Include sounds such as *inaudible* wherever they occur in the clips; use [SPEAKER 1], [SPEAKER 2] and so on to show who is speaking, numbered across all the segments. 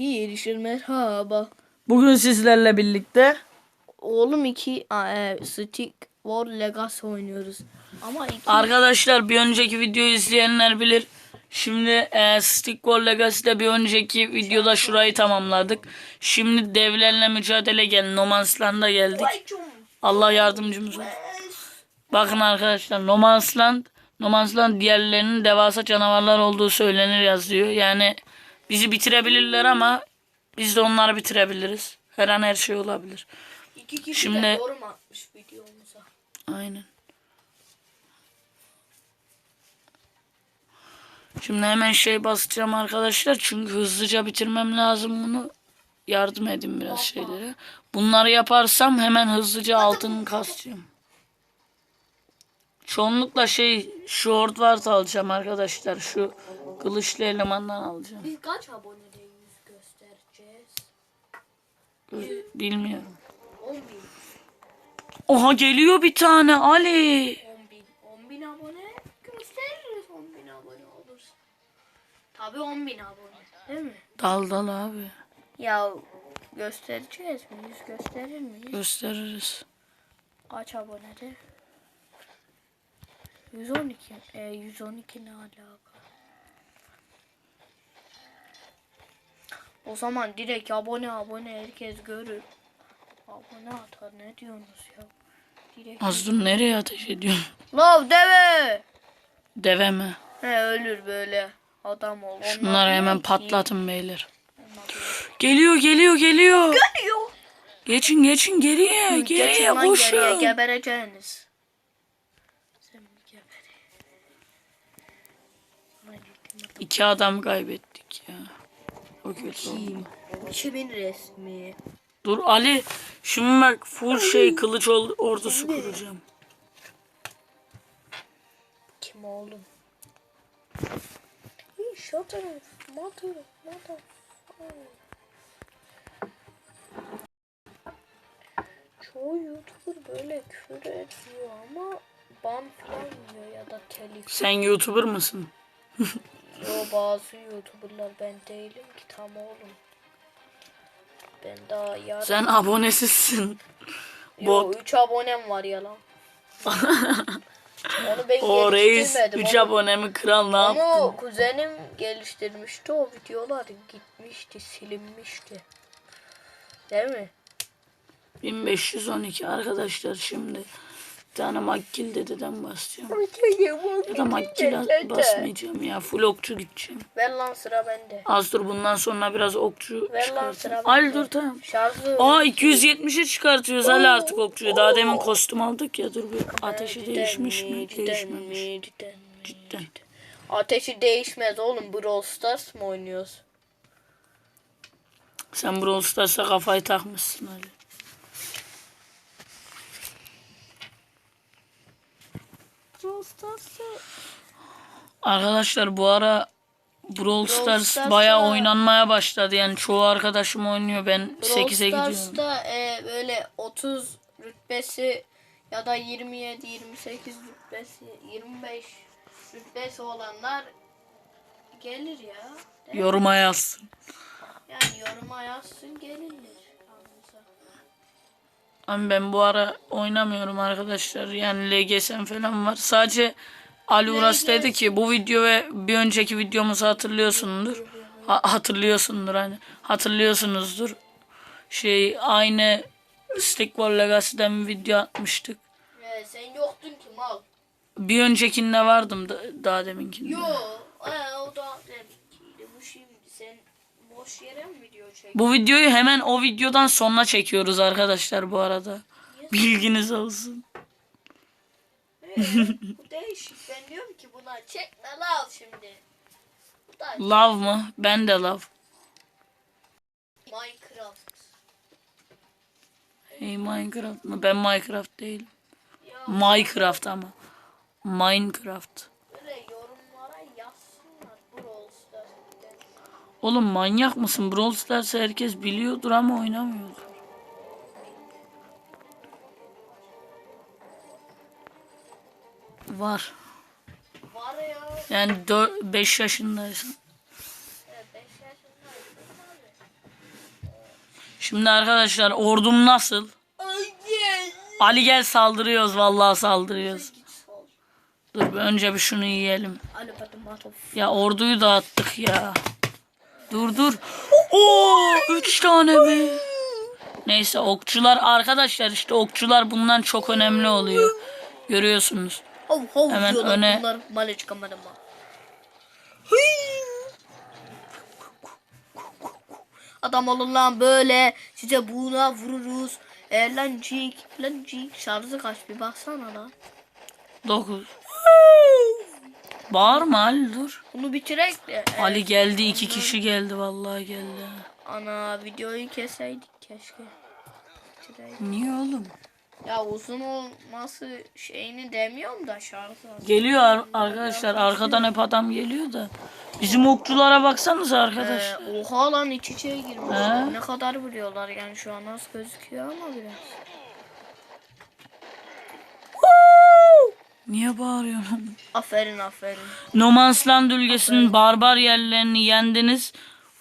[SPEAKER 1] Girişir merhaba.
[SPEAKER 2] Bugün sizlerle birlikte
[SPEAKER 1] Oğlum iki Aa, e, Stick War Legacy oynuyoruz. Ama iki
[SPEAKER 2] arkadaşlar bir önceki videoyu izleyenler bilir. Şimdi e, Stick War Legacy'de bir önceki videoda şurayı tamamladık. Şimdi devlerle mücadele gel. No Man's Land'a geldik. Allah yardımcımız olsun. Bakın arkadaşlar No Man's Land, No Man's Land diğerlerinin devasa canavarlar olduğu söylenir yazıyor. Yani bizi bitirebilirler ama biz de onları bitirebiliriz. Her an her şey olabilir.
[SPEAKER 1] iki kişi
[SPEAKER 2] Şimdi-
[SPEAKER 1] de yorum atmış videomuza.
[SPEAKER 2] Aynen. Şimdi hemen şey basacağım arkadaşlar. Çünkü hızlıca bitirmem lazım bunu. Yardım edin biraz şeylere. Bunları yaparsam hemen hızlıca altını kasacağım. Çoğunlukla şey short ward alacağım arkadaşlar. Şu kılıçlı elemandan alacağım.
[SPEAKER 1] Biz kaç abonede yüz göstereceğiz?
[SPEAKER 2] Bilmiyorum.
[SPEAKER 1] 10 bin.
[SPEAKER 2] Oha geliyor bir tane Ali.
[SPEAKER 1] 10 bin. 10 bin abone gösteririz 10 bin abone olursa. Tabi 10 bin abone. Değil mi?
[SPEAKER 2] Dal dal abi.
[SPEAKER 1] Ya göstereceğiz mi? Yüz gösterir miyiz?
[SPEAKER 2] Gösteririz.
[SPEAKER 1] Kaç abonede? 112. E, 112 ne alaka? O zaman direkt abone abone herkes görür. Abone atar ne diyorsunuz ya? Direkt.
[SPEAKER 2] Az dur nereye ateş ediyorsun?
[SPEAKER 1] Lav deve.
[SPEAKER 2] Deve mi?
[SPEAKER 1] He ölür böyle. Adam ol. Onlar
[SPEAKER 2] Şunları hemen
[SPEAKER 1] ki?
[SPEAKER 2] patlatın beyler. Geliyor geliyor geliyor.
[SPEAKER 1] Geliyor.
[SPEAKER 2] Geçin geçin geriye
[SPEAKER 1] Geçin
[SPEAKER 2] geriye
[SPEAKER 1] geriye
[SPEAKER 2] koşun.
[SPEAKER 1] gebereceğiniz. Sen bir geber.
[SPEAKER 2] İki adam kaybettik ya. O kötü oldu.
[SPEAKER 1] Kimin resmi?
[SPEAKER 2] Dur Ali şimdi bak full şey kılıç ol- ordusu kuracağım.
[SPEAKER 1] Kim oğlum? Shut up. Mother. Mother. Çoğu YouTuber böyle küfür ediyor ama ban falan yiyor ya da telif.
[SPEAKER 2] Sen YouTuber mısın? *laughs*
[SPEAKER 1] Bazı YouTuber'lar ben değilim ki tam oğlum. Ben daha yarın...
[SPEAKER 2] Sen abonesizsin.
[SPEAKER 1] Yo
[SPEAKER 2] bot.
[SPEAKER 1] 3 abonem var ya lan. *laughs* Onu ben
[SPEAKER 2] O reis
[SPEAKER 1] geliştirmedim.
[SPEAKER 2] 3
[SPEAKER 1] Onu-
[SPEAKER 2] abonemi kral ne yaptı?
[SPEAKER 1] Onu kuzenim geliştirmişti. O videolar gitmişti, silinmişti. Değil mi?
[SPEAKER 2] 1512 arkadaşlar şimdi. Tane makkil dededen basacağım. Ya da makkil basmayacağım ya. Full okçu gideceğim.
[SPEAKER 1] Ver lan sıra bende.
[SPEAKER 2] Az dur bundan sonra biraz okçu
[SPEAKER 1] Ver lan sıra bende.
[SPEAKER 2] dur tamam.
[SPEAKER 1] Şarjı
[SPEAKER 2] Aa 270'e çıkartıyoruz Ali artık okçuyu. Daha demin kostüm aldık ya dur bir ateşi değişmiş mi?
[SPEAKER 1] Cidden
[SPEAKER 2] Değişmemiş.
[SPEAKER 1] mi? Cidden?
[SPEAKER 2] Cidden.
[SPEAKER 1] Ateşi değişmez oğlum. Brawl Stars mı oynuyoruz?
[SPEAKER 2] Sen Brawl Stars'a kafayı takmışsın Ali.
[SPEAKER 1] Brawl Stars'ı
[SPEAKER 2] Arkadaşlar bu ara Brawl Stars
[SPEAKER 1] Stars'a-
[SPEAKER 2] bayağı oynanmaya başladı. Yani çoğu arkadaşım oynuyor. Ben 8'e
[SPEAKER 1] Brawl
[SPEAKER 2] gidiyorum.
[SPEAKER 1] Stars'ta e, böyle 30 rütbesi ya da 27, 28 rütbesi, 25 rütbesi olanlar gelir ya.
[SPEAKER 2] Yoruma yazsın.
[SPEAKER 1] Yani yoruma yazsın gelinir.
[SPEAKER 2] Ama ben bu ara oynamıyorum arkadaşlar. Yani LGS'm falan var. Sadece Ali Uras dedi ki bu video ve bir önceki videomuzu hatırlıyorsundur. Ha- hatırlıyorsundur hani. Hatırlıyorsunuzdur. Şey aynı Stick War Legacy'den bir video atmıştık.
[SPEAKER 1] Ee, sen yoktun ki mal.
[SPEAKER 2] Bir öncekinde vardım da, daha deminkinde.
[SPEAKER 1] Yo, e, o da deminkiydi. Bu şimdi sen boş yere mi?
[SPEAKER 2] Bu videoyu hemen o videodan sonra çekiyoruz arkadaşlar bu arada. Bilginiz olsun. *laughs*
[SPEAKER 1] Bu değişik. Ben diyorum ki buna çekme lan şimdi. Bu da
[SPEAKER 2] Love mı? Ben de love.
[SPEAKER 1] Minecraft.
[SPEAKER 2] Hey Minecraft mı? Ben Minecraft değilim. Minecraft ama. Minecraft. Oğlum manyak mısın? Brawl Stars'ı herkes biliyordur ama oynamıyordur. Var.
[SPEAKER 1] Var ya.
[SPEAKER 2] Yani 5 yaşındaysan.
[SPEAKER 1] Evet 5 yaşındaysın.
[SPEAKER 2] Şimdi arkadaşlar ordum nasıl? Ali gel saldırıyoruz vallahi saldırıyoruz. Dur önce bir şunu yiyelim. Ya orduyu dağıttık ya. Dur dur. Oo, üç tane mi? Neyse okçular arkadaşlar işte okçular bundan çok önemli oluyor. Görüyorsunuz. Hemen
[SPEAKER 1] diyorlar
[SPEAKER 2] öne-
[SPEAKER 1] bunlar çıkamadım mı? Adam olun lan böyle size buna vururuz. E, lancik lancik şarjı kaç bir baksana lan.
[SPEAKER 2] Dokuz. Bağırma Ali dur.
[SPEAKER 1] Bunu bitirek de.
[SPEAKER 2] Ali geldi iki kişi geldi vallahi geldi.
[SPEAKER 1] Ana videoyu keseydik keşke. Bitireydik.
[SPEAKER 2] Niye oğlum?
[SPEAKER 1] Ya uzun olması şeyini demiyorum da şarjı az.
[SPEAKER 2] Geliyor ar- arkadaşlar arkadan hep adam geliyor da. Bizim okçulara baksanıza
[SPEAKER 1] Ee,
[SPEAKER 2] arkadaşlar.
[SPEAKER 1] oha lan iç içe girmiş. Ne kadar biliyorlar yani şu an az gözüküyor ama biraz.
[SPEAKER 2] Niye bağırıyorsun?
[SPEAKER 1] Aferin aferin.
[SPEAKER 2] No Man's Land ülkesinin barbar yerlerini yendiniz.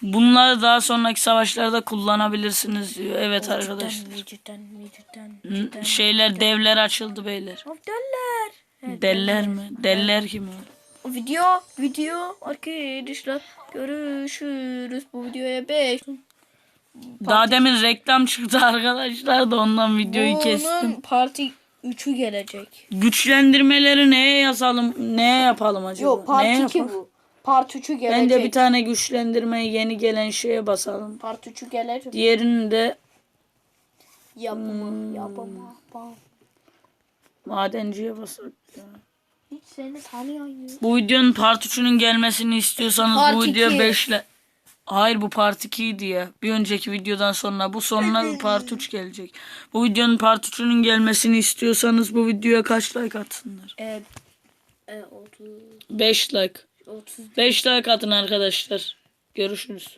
[SPEAKER 2] Bunları daha sonraki savaşlarda kullanabilirsiniz diyor. Evet arkadaşlar.
[SPEAKER 1] Cidden, cidden, cidden, cidden.
[SPEAKER 2] Şeyler devler açıldı beyler.
[SPEAKER 1] Of derler. Evet,
[SPEAKER 2] Deller mi? Deller kim o?
[SPEAKER 1] Video, video arkadaşlar görüşürüz bu videoya 5.
[SPEAKER 2] Daha demin reklam çıktı arkadaşlar da ondan videoyu kestim.
[SPEAKER 1] Bunun parti 3'ü gelecek.
[SPEAKER 2] Güçlendirmeleri neye yazalım? Neye yapalım acaba?
[SPEAKER 1] Yok part
[SPEAKER 2] Neye
[SPEAKER 1] 2
[SPEAKER 2] yapalım?
[SPEAKER 1] bu. Part 3'ü gelecek.
[SPEAKER 2] Bence bir tane güçlendirme yeni gelen şeye basalım.
[SPEAKER 1] Part 3'ü gelecek.
[SPEAKER 2] Diğerini de
[SPEAKER 1] Yapımı,
[SPEAKER 2] Hmm.
[SPEAKER 1] yapımı.
[SPEAKER 2] Madenciye basalım.
[SPEAKER 1] Hiç seni tanıyor.
[SPEAKER 2] Bu videonun part 3'ünün gelmesini istiyorsanız
[SPEAKER 1] Part
[SPEAKER 2] bu video
[SPEAKER 1] iki.
[SPEAKER 2] 5 ile Hayır bu part 2 idi ya. Bir önceki videodan sonra bu sonra bir part 3 gelecek. Bu videonun part 3'ünün gelmesini istiyorsanız bu videoya kaç like atsınlar?
[SPEAKER 1] E, e, 30,
[SPEAKER 2] 5 like.
[SPEAKER 1] 30
[SPEAKER 2] 5 like atın arkadaşlar. Görüşürüz.